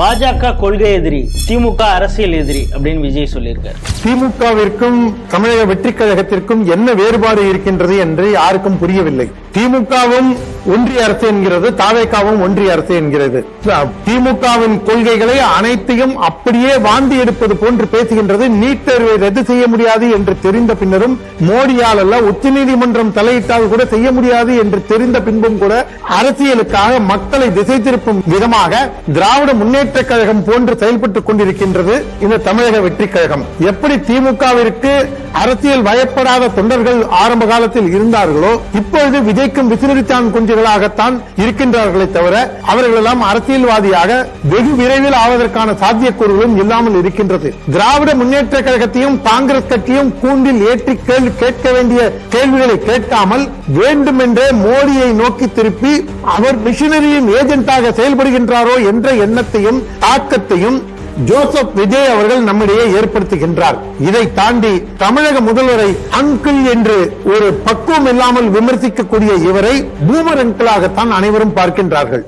பாஜக கொள்கை எதிரி திமுக அரசியல் எதிரி அப்படின்னு விஜய் சொல்லியிருக்காரு. திமுகவிற்கும் தமிழக வெற்றி கழகத்திற்கும் என்ன வேறுபாடு இருக்கின்றது என்று யாருக்கும் புரியவில்லை. திமுகவும் ஒன்றிய அரசு என்கிறது தாவேக்காவும் ஒன்றிய அரசு என்கிறது. திமுகவின் கொள்கைகளை அனைத்தையும் அப்படியே வாந்தி எடுப்பது போன்று பேசுகின்றது. நீட் தேர்வை ரத்து செய்ய முடியாது என்று தெரிந்த பின்னரும் மோடியால் அல்ல உச்சநீதிமன்றம் தலையிட்டால் கூட செய்ய முடியாது என்று தெரிந்த பின்பும் கூட அரசியலுக்காக மக்களை திசை திருப்பும் விதமாக திராவிட முன்னேற்ற கழகம் போன்று செயல்பட்டுக் கொண்டிருக்கின்றது இந்த தமிழக வெற்றி கழகம். எப்படி திமுகவிற்கு அரசியல் பயப்படாத தொண்டர்கள் ஆரம்ப காலத்தில் இருந்தார்களோ இப்பொழுது விஜய்க்கும் விசிறித்தான் குஞ்சுகளாகத்தான் இருக்கின்றார்களே தவிர அவர்கள் எல்லாம் அரசியல்வாதியாக வெகு விரைவில் ஆவதற்கான சாத்தியக்கூறுகளும் இல்லாமல் இருக்கின்றது. திராவிட முன்னேற்ற கழகத்தையும் காங்கிரஸ் கட்சியும் கூண்டில் ஏற்றி கேள்வி கேட்க வேண்டிய கேள்விகளை கேட்காமல் வேண்டுமென்றே மோடியை நோக்கி திருப்பி அவர் மிஷினரியின் ஏஜென்ட்டாக செயல்படுகின்றாரோ என்ற எண்ணத்தையும் தாக்கத்தையும் ஜோசப் விஜய் அவர்கள் நம்மிடையே ஏற்படுத்துகின்றார். இதை தாண்டி தமிழக முதல்வரை அங்கிள் என்று ஒரு பக்குவம் இல்லாமல் விமர்சிக்கக்கூடிய இவரை பூமர் அங்கிளாகத்தான் அனைவரும் பார்க்கின்றார்கள்.